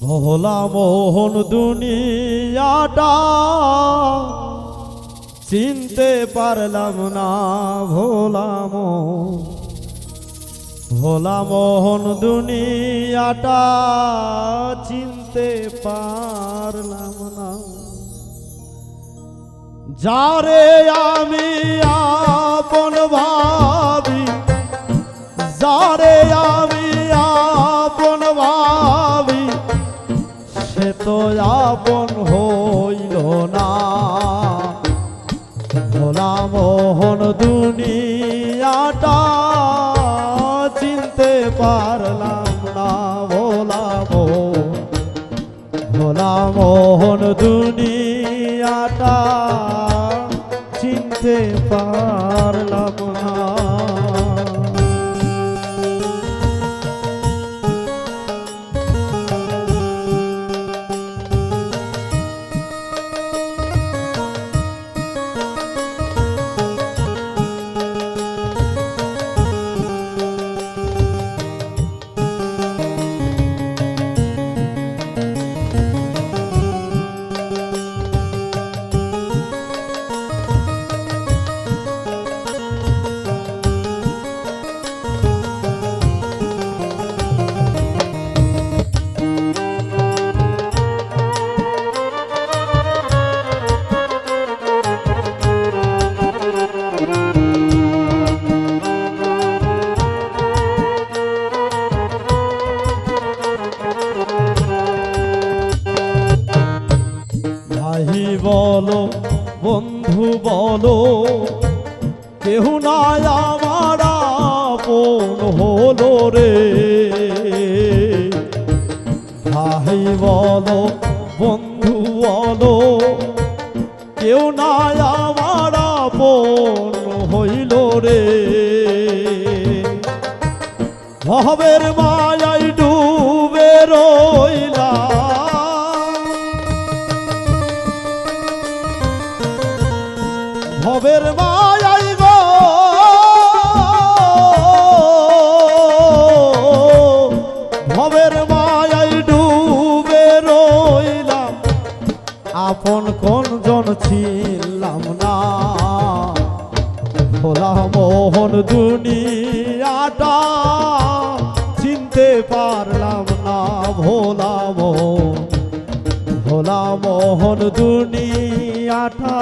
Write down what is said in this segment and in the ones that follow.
ভোলা মোহন দুনিয়াটা চিনতে পারলাম না ভোলা মোহন। ভোলা মোহন দুনিয়াটা চিনতে পারলাম না। যারে আমি আপন সে তো আপন হইল না। ভোলা মোহন দুনিয়াটা চিনতে পারলাম না, ভোলা মোহন। ভোলা মোহন দুনিয়াটা চিনতে পারলাম না। ভাই বলো, বন্ধু বলো, কেহ নাই আমার আপন হলো রে। ভাই বলো, বন্ধু বলো কেউ নাই আমার আপন হইল রে। ভবের মায়াই ডুবে রইলাম। ভবের মায়াই গো। ভবের মায়াই ডুবে রইলাম। আপন কোন জন ছিলাম না। ভোলা মোহন দুনিয়াটা চিনতে পারলাম না। ভোলা মোহন ভোলা মোহন দুনিয়াটা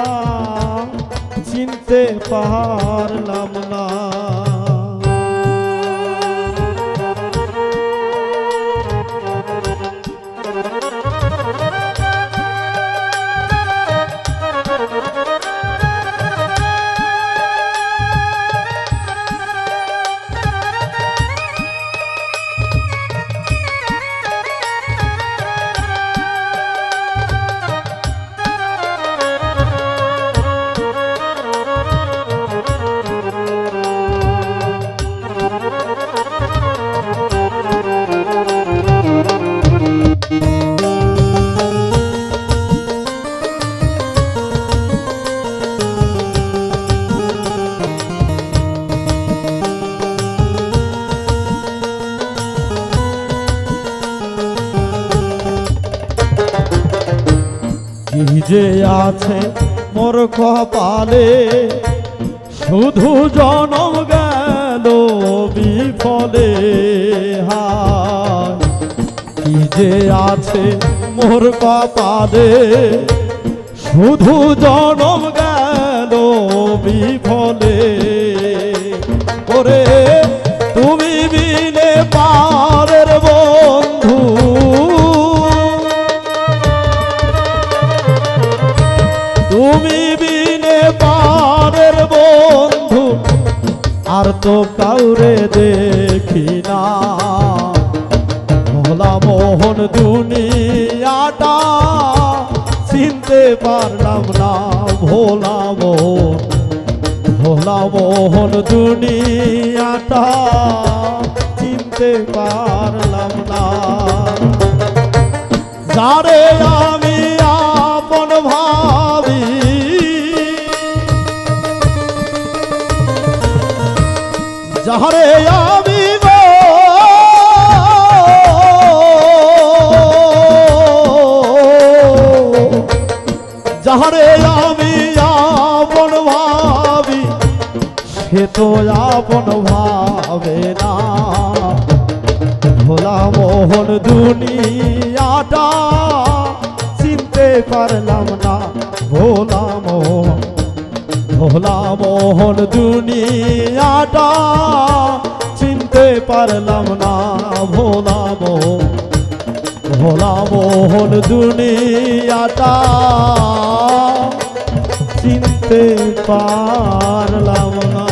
চিনতে পারলাম না। যে আছে মোর কপালে। শুধু জনম গেল বিফলে। কি যে আছে মোর কপালে। শুধু জনম গেল বিফলে। ওরে তুমি বিনে পারের বন্ধু, আর তো কাউরে দেখি না। ভোলা মোহন দুনিয়াটা চিনতে পারলাম না, ভোলা মোহন। ভোলা মোহন দুনিয়াটা চিনতে পারলাম না। যারে আমি যাহারে আমি গো। যাহারে আমি আপন ভাবি, সে তো আপন ভাবে না। ভোলা মোহন দুনিয়াটা চিনতে পারলাম না, ভোলা মোহন। ভোলা মোহন দুনিয়াটা পারলাম না ভোলা মোহন ভোলা মোহন দুনিয়াটা। চিনতে পারলাম না